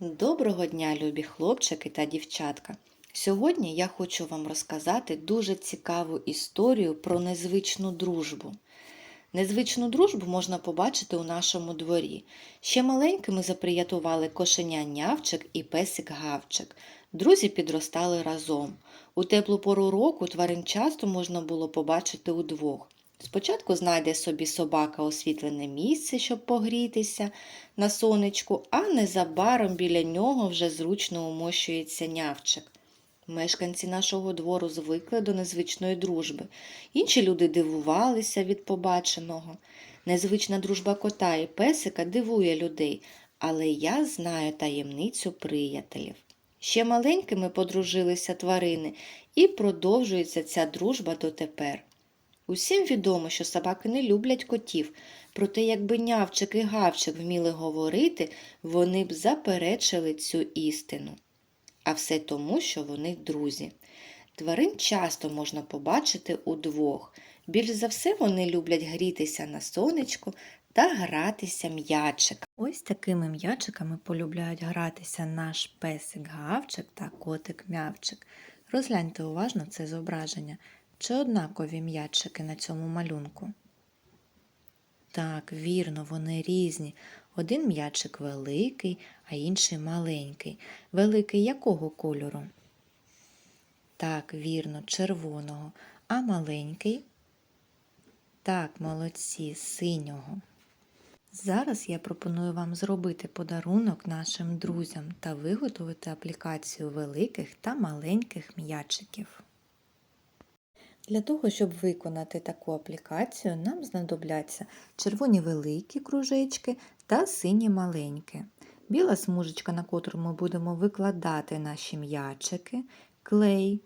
Доброго дня, любі хлопчики та дівчатка! Сьогодні я хочу вам розказати дуже цікаву історію про незвичну дружбу. Незвичну дружбу можна побачити у нашому дворі. Ще маленькими заприятували кошеня нявчик і песик гавчик. Друзі підростали разом. У теплу пору року тварин часто можна було побачити удвох. Спочатку знайде собі собака освітлене місце, щоб погрітися на сонечку, а незабаром біля нього вже зручно умощується нявчик. Мешканці нашого двору звикли до незвичної дружби. Інші люди дивувалися від побаченого. Незвична дружба кота і песика дивує людей, але я знаю таємницю приятелів. Ще маленькими подружилися тварини, і продовжується ця дружба дотепер. Усім відомо, що собаки не люблять котів, проте якби нявчик і гавчик вміли говорити, вони б заперечили цю істину. А все тому, що вони друзі. Тварин часто можна побачити удвох. Більш за все вони люблять грітися на сонечку та гратися м'ячик. Ось такими м'ячиками полюбляють гратися наш песик гавчик та котик м'явчик. Розгляньте уважно це зображення. Чи однакові м'ячики на цьому малюнку? Так, вірно, вони різні. Один м'ячик великий, а інший маленький. Великий якого кольору? Так, вірно, червоного. А маленький? Так, молодці, синього. Зараз я пропоную вам зробити подарунок нашим друзям та виготовити аплікацію великих та маленьких м'ячиків. Для того, щоб виконати таку аплікацію, нам знадобляться червоні великі кружечки та сині маленькі. Біла смужечка, на котру ми будемо викладати наші м'ячики, клей,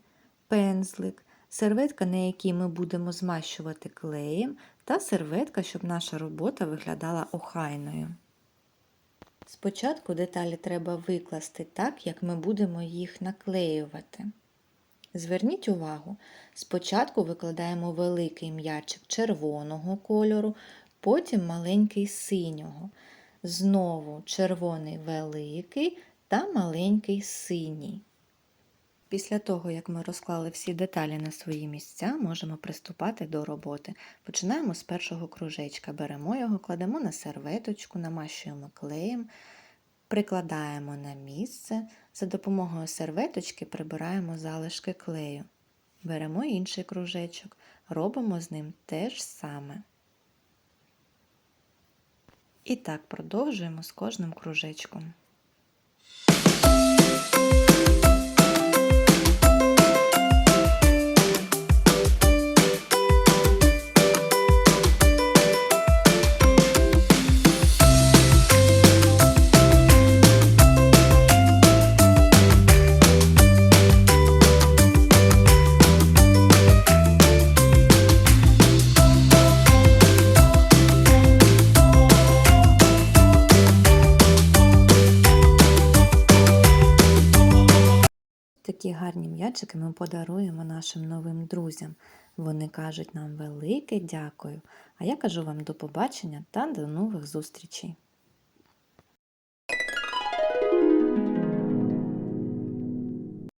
пензлик, серветка, на якій ми будемо змащувати клеєм, та серветка, щоб наша робота виглядала охайною. Спочатку деталі треба викласти так, як ми будемо їх наклеювати. Зверніть увагу, спочатку викладаємо великий м'ячик червоного кольору, потім маленький синього. Знову червоний великий та маленький синій. Після того, як ми розклали всі деталі на свої місця, можемо приступати до роботи. Починаємо з першого кружечка. Беремо його, кладемо на серветочку, намащуємо клеєм, прикладаємо на місце. За допомогою серветочки прибираємо залишки клею. Беремо інший кружечок, робимо з ним те ж саме. І так продовжуємо з кожним кружечком. Гарні м'ячики ми подаруємо нашим новим друзям. Вони кажуть нам велике дякую. А я кажу вам до побачення та до нових зустрічей!